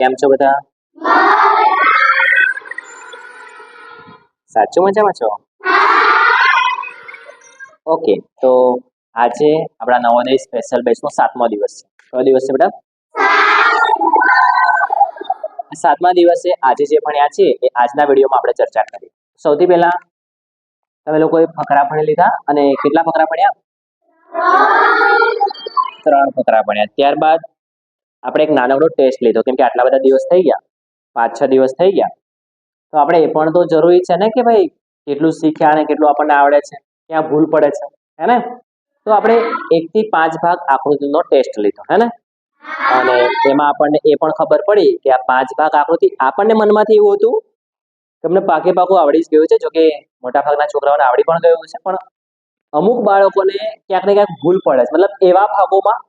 કેમ છો બધા? સાચું મજામાં છો? ઓકે, તો આજે આપણા નવોદય સ્પેશિયલ બેચનો સાતમો દિવસ છે. કયો દિવસ છે બેટા? સાતમા દિવસે આજે જે ભણ્યા છે એ આજના વિડીયોમાં આપણે ચર્ચા કરી. સૌથી પહેલા તમે લોકોએ ફકરા ભણી લીધા અને કેટલા ફકરા ભણ્યા? ત્રણ ફકરા ભણ્યા. ત્યારબાદ આપણે એક નાનકડો ટેસ્ટ લીધો, કેમ કે આટલા બધા દિવસ થઈ ગયા, પાંચ, છ દિવસ થઈ ગયા. તો આપણે એ પણ તો જરૂરી છે ને કે ભાઈ, કેટલું શીખ્યા અને કેટલું આપણને આવડે છે, ક્યાં ભૂલ પડે છે, હે ને? તો આપણે એક થી પાંચ ભાગ આકૃતિનો ટેસ્ટ લીધો, હે ને? અને એમાં આપણને એ પણ ખબર પડી કે આ પાંચ ભાગ આકૃતિ આપણને મનમાંથી એવું હતું તમને પાકે પાકું આવડી જ ગયું છે, જોકે મોટા ભાગના છોકરાઓને આવડી પણ ગયું છે, પણ અમુક બાળકોને ક્યાંક ને ક્યાંક ભૂલ પડે છે. મતલબ એવા ભાગોમાં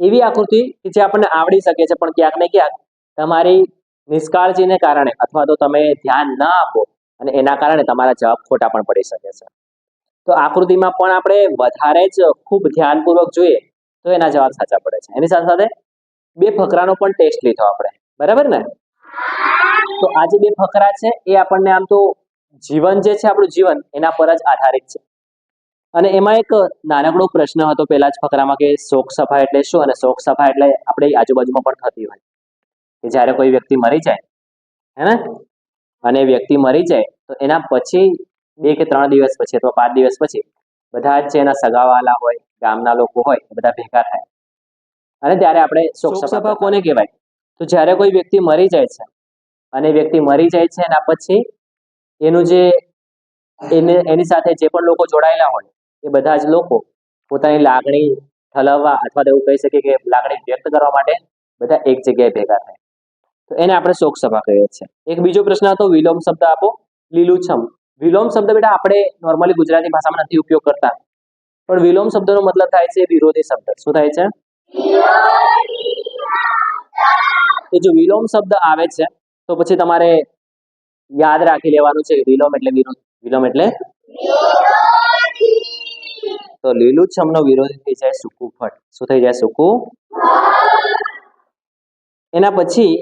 એવી આકૃતિ કે જે આપણને આવડી શકે છે, પણ ક્યાંક ને ક્યાંક તમારી નિષ્કાળજીને કારણે અથવા તો તમે ધ્યાન ન આપો અને એના કારણે તમારા જવાબ ખોટા પણ પડી શકે છે. તો આકૃતિમાં પણ આપણે વધારે જ ખૂબ ધ્યાનપૂર્વક જોઈએ તો એના જવાબ સાચા પડે છે. એની સાથે સાથે બે ફકરાનો પણ ટેસ્ટ લીધો આપણે. બરાબર ને? તો આ જે બે ફકરા છે, એ આપણને આમ તો જીવન જે છે, આપણું જીવન, એના પર જ આધારિત છે. અને એમાં એક નાનકડો પ્રશ્ન હતો પહેલા જ ફકરામાં કે શોક સભા એટલે શું? અને શોક સભા એટલે આપણે આજુબાજુમાં પણ થતી હોય. કે જ્યારે કોઈ વ્યક્તિ મરી જાય હે ને? અને વ્યક્તિ મરી જાય તો એના પછી બે કે ત્રણ દિવસ પછી અથવા પાંચ દિવસ પછી બધા જ છે એના સગાવાલા હોય ગામના લોકો હોય બધા ભેગા થાય. અને ત્યારે આપણે શોક સભા કોને કહેવાય? તો જ્યારે કોઈ વ્યક્તિ મરી જાય છે અને વ્યક્તિ મરી જાય છે એના પછી એનું જે એને એની સાથે જે પણ લોકો જોડાયેલા હોય એ બધા જ લોકો પોતાની લાગણી ઠલવવા અથવા તો એવું કહી શકીએ કે લાગણી વ્યક્ત કરવા માટે બધા એક જગ્યાએ ભેગા થાય. તો એને આપણે શોક સભા કહીએ છીએ. એક બીજો પ્રશ્ન હતો, વિલોમ શબ્દ આપો, લીલુંછમ. વિલોમ શબ્દ બેટા આપણે નોર્મલી ગુજરાતી ભાષામાં નથી ઉપયોગ કરતા. પણ વિલોમ શબ્દનો મતલબ થાય છે વિરોધી શબ્દ. શું થાય છે? તો જો વિલોમ શબ્દ આવે છે, તો પછી તમારે યાદ રાખી લેવાનું છે વિલોમ એટલે વિરોધ. વિલોમ એટલે તો લીલુંછમ નો વિરોધી થઈ જાય સૂકું ફટ શું થઈ જાય સૂકું? એના પછી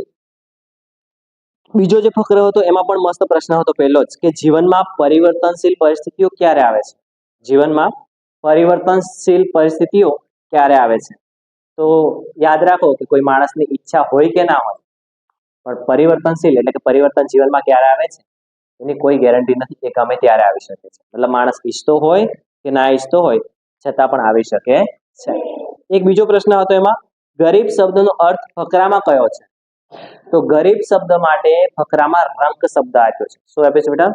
બીજો જે ફકરો હતો, એમાં પણ મસ્ત પ્રશ્ન હતો પહેલો જ, કે જીવનમાં પરિવર્તનશીલ પરિસ્થિતિઓ ક્યારે આવે છે? જીવનમાં પરિવર્તનશીલ પરિસ્થિતિઓ ક્યારે આવે છે? તો યાદ રાખો કે કોઈ માણસની ઈચ્છા હોય કે ના હોય, પણ પરિવર્તનશીલ એટલે કે પરિવર્તન જીવનમાં ક્યારે આવે છે? એની કોઈ ગેરંટી નથી એ ગમે ત્યારે આવી શકે છે. મતલબ માણસ ઈચ્છતો હોય કે ના ઈચ્છતો હોય છતાં પણ આવી શકે છે. એક બીજો પ્રશ્ન હતો એમાં, ગરીબ શબ્દનો અર્થ ફકરામાં કયો છે? તો ગરીબ શબ્દ માટે ફકરામાં રંક શબ્દ આપ્યો છે. શું આપ્યો છે બેટા?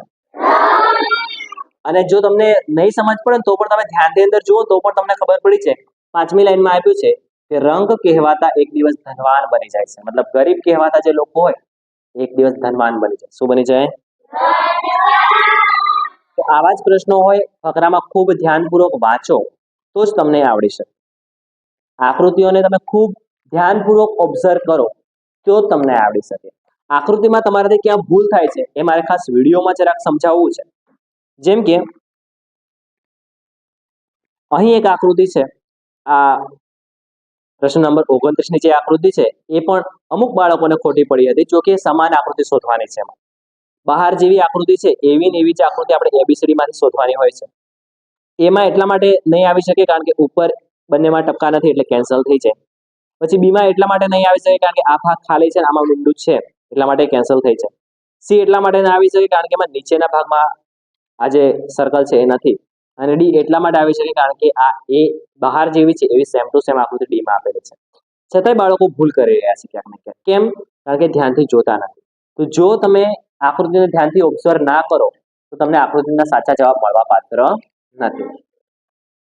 અને જો તમને નહીં સમજ પડે તો પણ તમે ધ્યાનથી અંદર જુઓ તો પણ તમને ખબર પડી છે પાંચમી લાઈનમાં આપ્યું છે કે રંગ કહેવાતા એક દિવસ ધનવાન બની જાય છે. મતલબ ગરીબ કહેવાતા જે લોકો હોય, એક દિવસ ધનવાન બની જાય. શું બની જાય? તો આવા જ પ્રશ્નો હોય, ફકરામાં ખૂબ ધ્યાનપૂર્વક વાંચો. તો જ તમને આવડી શકે. આકૃતિઓને તમે ખૂબ ધ્યાનપૂર્વક ઓબ્ઝર્વ કરો, તો જ તમને આવડી શકે. આકૃતિમાં તમારાથી ક્યાં ભૂલ થાય છે, એ મારે ખાસ વિડીયોમાં જરાક સમજાવવું છે. જેમ કે, અહીં એક આકૃતિ છે, આ પ્રશ્ન નંબર ઓગણત્રીસની જે આકૃતિ છે, એ પણ અમુક બાળકોને ખોટી પડી હતી, જો કે સમાન આકૃતિ શોધવાની છે બહાર જેવી આકૃતિ છે, એવી ને એવી જ આકૃતિ આપણે એબીસીડી માંથી શોધવાની હોય છે. એમાં એટલા માટે નહીં આવી શકે કારણ કે ઉપર બંનેમાં ટપકા નથી એટલે કેન્સલ થઈ જાય. પછી બીમાં એટલા માટે નહીં આવી શકે કારણ કે આ ભાગ ખાલી છે આમાં ઊંડું છે, એટલા માટે કેન્સલ થઈ જાય. સી એટલા માટે ના આવી શકે કારણ કે એમાં નીચેના ભાગમાં આ જે સર્કલ છે એ નથી. અને ડી એટલા માટે આવી શકે કારણ કે આ એ બહાર જેવી છે એવી સેમ ટુ સેમ આકૃતિ ડીમાં આપેલી છે. છતાંય બાળકો ભૂલ કરી રહ્યા છે ક્યાંક ને ક્યાંક. કેમ? કારણ કે ધ્યાનથી જોતા નથી. તો જો તમે આકૃતિને ધ્યાનથી ઓબ્ઝર્વ ના કરો, તો તમને આકૃતિના સાચા જવાબ મળવા પાત્ર નથી.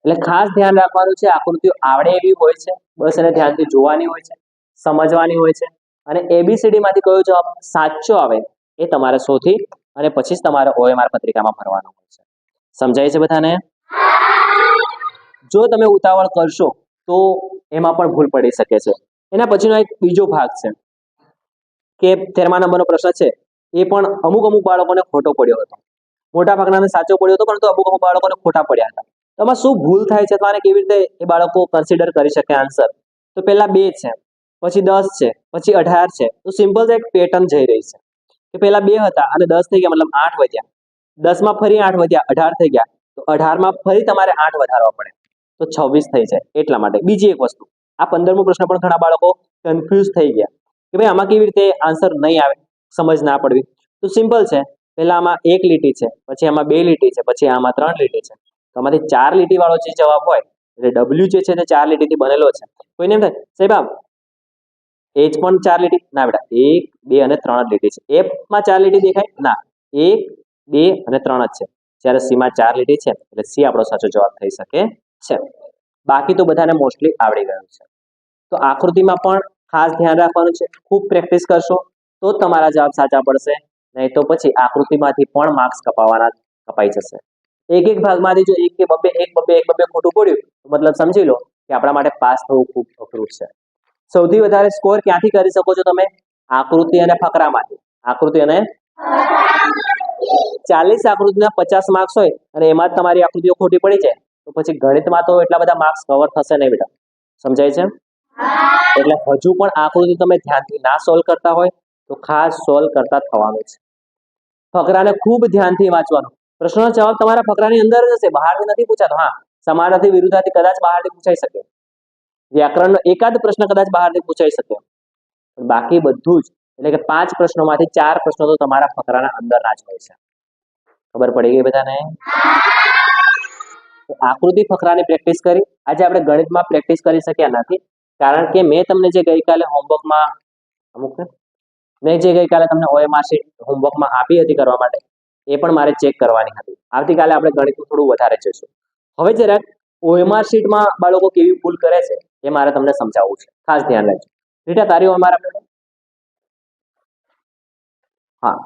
એટલે ખાસ ધ્યાન રાખવાનું છે, આકૃતિઓ આવડે એવી હોય છે, બસ એને ધ્યાનથી જોવાની હોય છે, સમજવાની હોય છે અને એબીસીડી માંથી કયો જવાબ સાચો આવે એ તમારે શોધી અને પછી જ તમારે ઓએમઆર પત્રિકામાં ભરવાનું હોય છે. સમજાય છે બધાને? જો તમે ઉતાવળ કરશો તો એમાં પણ ભૂલ પડી શકે છે. એના પછીનો એક બીજો ભાગ છે કે તેરમા નંબરનો પ્રશ્ન છે, એ પણ અમુક અમુક બાળકોને ખોટો પડ્યો હતો. મોટા ભાગનાને સાચો પડ્યો હતો, પરંતુ અમુક અમુક બાળકોને ખોટા પડ્યા હતા. તો આમાં શું ભૂલ થાય છે? તો કેવી રીતે એ બાળકો કન્સિડર કરી શકે આન્સર તો પહેલા બે છે, પછી દસ છે, પછી અઢાર છે. તો સિમ્પલ એક પેટર્ન જઈ રહી છે. કે પહેલા બે હતા અને દસ થઈ ગયા, મતલબ આઠ વધ્યા. દસમાં ફરી આઠ વધ્યા, અઢાર થઈ ગયા. તો અઢારમાં ફરી તમારે આઠ વધારવા પડે. તો છવ્વીસ થઈ જાય એટલા માટે. બીજી એક વસ્તુ, આ પંદરમો પ્રશ્ન પણ ઘણા બાળકો કન્ફ્યુઝ થઈ ગયા. કે ભાઈ આમાં કેવી રીતે આન્સર નહીં આવે? સમજ ના પડવી. તો સિમ્પલ છે. પહેલા આમાં એક લીટી છે, પછી આમાં બે લીટી છે, પછી આમાં ત્રણ લીટી છે. તો આમાંથી ચાર લીટી વાળો જે જવાબ હોય, એટલે ડબલ્યુ જે છે તે ચાર લીટીથી બનેલો છે. કોઈને એમ થાય? સાહેબ આમ એચ પણ ચાર લીટી, ના બેટા, એક, બે અને ત્રણ જ લીટી છે. એફમાં ચાર લીટી દેખાય? ના. એક, બે અને ત્રણ જ છે. જ્યારે સીમાં ચાર લીટી છે, એટલે સી આપણો સાચો જવાબ થઈ શકે છે. બાકી તો બધાને મોસ્ટલી આવડી ગયું છે. તો આકૃતિમાં પણ ખાસ ધ્યાન રાખવાનું છે. ખૂબ પ્રેક્ટિસ કરશો તો તમારા જવાબ સાચા પડશે. નહીં તો પછી આકૃતિમાંથી પણ માર્ક્સ કપાવાના કપાઈ જશે. એક એક ભાગમાંથી જો એક કે બબે, એક બબે એક બબે ખોટું પડ્યું, તો મતલબ સમજી લો કે આપણા માટે પાસ થવું ખૂબ અઘરું છે. સૌથી વધારે સ્કોર ક્યાંથી કરી શકો છો તમે? આકૃતિ અને ફકરામાંથી. આકૃતિ અને ચાલીસ આકૃતિના પચાસ માર્ક્સ હોય અને એમાં જ તમારી આકૃતિઓ ખોટી પડી જાય, તો પછી ગણિતમાં તો એટલા બધા માર્ક્સ કવર થશે નહીં બેટા. સમજાય છે? એટલે હજુ પણ આકૃતિ તમે ધ્યાનથી ના સોલ્વ કરતા હોય, તો ખાસ સોલ્વ કરતા થવાનું છે. ફકરાને ખૂબ ધ્યાનથી વાંચવાનું. પ્રશ્નનો જવાબ તમારા ફકરાની અંદર જ હશે, બહારથી નથી પૂછાતો. હા સમાનાર્થી વિરુદ્ધાથી કદાચ બહારથી પૂછાઈ શકે. વ્યાકરણનો એકાદ પ્રશ્ન કદાચ બહારથી પૂછાઈ શકે. બાકી બધું જ, એટલે કે પાંચ પ્રશ્નોમાંથી ચાર પ્રશ્નો તો તમારા ફકરાના અંદરના જ હોય છે. ખબર પડી ગઈ બધાને? આકૃતિ ફકરાની પ્રેક્ટિસ કરી. આજે આપણે ગણિતમાં પ્રેક્ટિસ કરી શક્યા નથી. કારણ કે મેં તમને જે ગઈકાલે હોમવર્કમાં અમુક મેં જે ગઈકાલે તમને ઓએમઆર શીટ હોમવર્કમાં આપી હતી કરવા માટે, એ પણ મારે ચેક કરવાની હતી. આવતીકાલે આપણે ગણિતનું થોડું વધારે જોઈશું. હવે જરાક ઓએમઆર શીટમાં બાળકો કેવી ભૂલ કરે છે, એ મારે તમને સમજાવવું છે. ખાસ ધ્યાન રાખજો. રીટા તારી ઓએમઆર આપણે હા.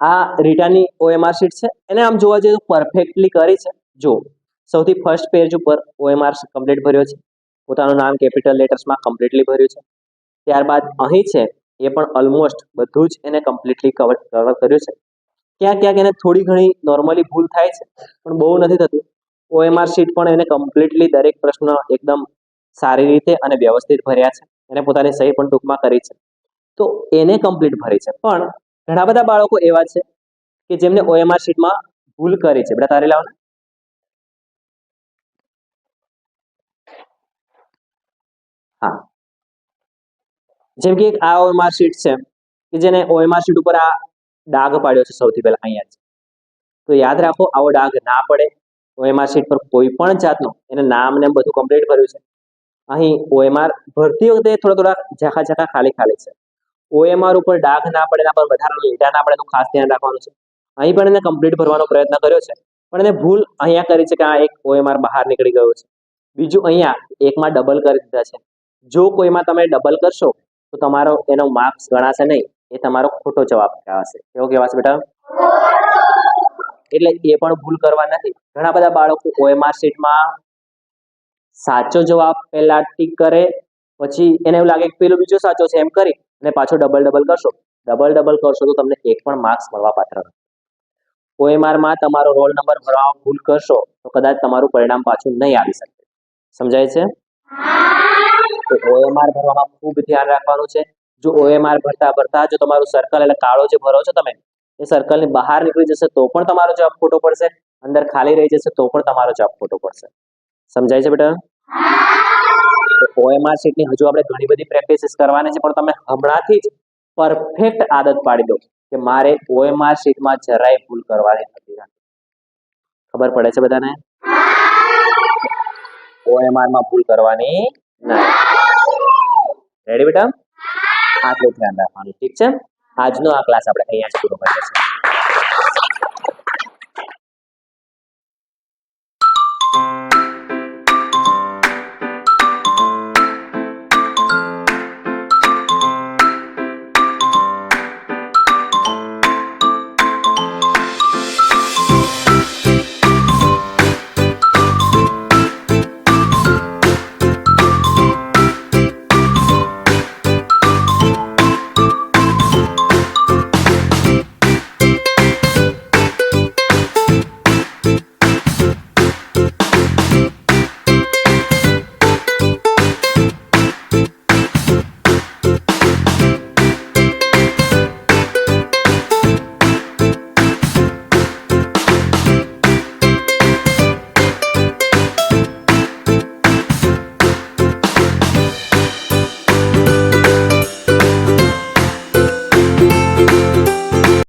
આ રીટાની ઓએમઆર શીટ છે. એને આમ જોવા જઈએ તો પરફેક્ટલી કરી છે. જો, સૌથી ફર્સ્ટ પેજ ઉપર ઓએમઆર કમ્પ્લીટ ભર્યો છે. પોતાનું નામ, કેપિટલ લેટર્સમાં કમ્પ્લીટલી ભર્યું છે. ત્યારબાદ અહીં છે એ પણ ઓલમોસ્ટ બધું જ એને કમ્પ્લીટલી કવર કવર કર્યું છે. ક્યાંક ક્યાંક એને થોડી ઘણી નોર્મલી ભૂલ થાય છે, પણ બહુ નથી થતું. ઓએમઆર શીટ પણ એને કમ્પ્લીટલી દરેક પ્રશ્ન એકદમ સારી રીતે અને વ્યવસ્થિત ભર્યા છે. એને પોતાની સહી પણ ટૂંકમાં કરી છે. તો એને કમ્પ્લીટ ભરી છે. પણ ઘણા બધા બાળકો એવા છે કે જેમને ઓએમઆર શીટમાં ભૂલ કરી છે. બેટા તારી લાવ હા. જેમ કે આ ઓએમઆર શીટ છે, કે જેને ઓએમઆર શીટ ઉપર આ ડાઘ પાડ્યો છે સૌથી પહેલા અહીંયા તો યાદ રાખો, આવો ડાઘ ના પડે. ઓએમઆર શીટ પર કોઈ પણ જાતનો, એને નામ ને બધું કમ્પ્લીટ કર્યું છે. અહીં ઓએમઆર ભરતી વખતે થોડા થોડા ઝાખા ઝાખા ખાલી ખાલી છે. ઓએમઆર ઉપર ડાઘ ના પડે, એના પર વધારાનો લીટા ના પડે, એનું ખાસ ધ્યાન રાખવાનું છે. અહીં પણ એને કમ્પ્લીટ ભરવાનો પ્રયત્ન કર્યો છે. પણ એને ભૂલ અહીંયા કરી છે કે આ એક ઓએમઆર બહાર નીકળી ગયો છે. બીજું અહીંયા એકમાં ડબલ કરી દીધા છે. જો કોઈમાં તમે ડબલ કરશો તો તમારો એનો માર્ક્સ ગણાશે નહીં, એ તમારો ખોટો જવાબ કહેવાશે. કેવો કહેવાશે બેટા? એટલે એ પણ ભૂલ કરવા નથી. ઘણા બધા બાળકો ઓએમઆર શીટમાં સાચો જવાબ પહેલા ટીક કરે, પછી એને એવું લાગે કે પેલો બીજો સાચો છે, એમ કરી અને પાછો ડબલ ડબલ કરશો. ડબલ ડબલ કરશો તો તમને એક પણ માર્ક્સ મળવા પાત્ર ઓએમઆરમાં તમારો રોલ નંબર ભરવામાં ભૂલ કરશો તો કદાચ તમારું પરિણામ પાછું નહીં આવી શકે. સમજાય છે? તો ઓએમઆર ભરવામાં ખૂબ ધ્યાન રાખવાનું છે. જો ઓએમઆર ભરતા ભરતા જો તમારું સર્કલ એટલે કાળો જે ભરો છો તમે, એ સર્કલની બહાર નીકળી જશે તો પણ તમારો જવાબ ખોટો પડશે. અંદર ખાલી રહી જશે તો પણ તમારો જવાબ ખોટો પડશે. સમજાય છે બેટા? ઓએમઆર શીટની હજુ આપણે ઘણી બધી પ્રેક્ટિસિસ કરવાની છે, પણ તમે હમણાંથી જ પરફેક્ટ આદત પાડી દો કે મારે ઓએમઆર શીટમાં જરાય ભૂલ કરવાની નથી. ખબર પડે છે બધાને? ઓએમઆરમાં ભૂલ કરવાની નહીં રેડી બેટા? આટલું ધ્યાન રાખવાનું, ઠીક છે? આજનો આ ક્લાસ આપણે અહીંયા જ પૂરો કરીએ છીએ.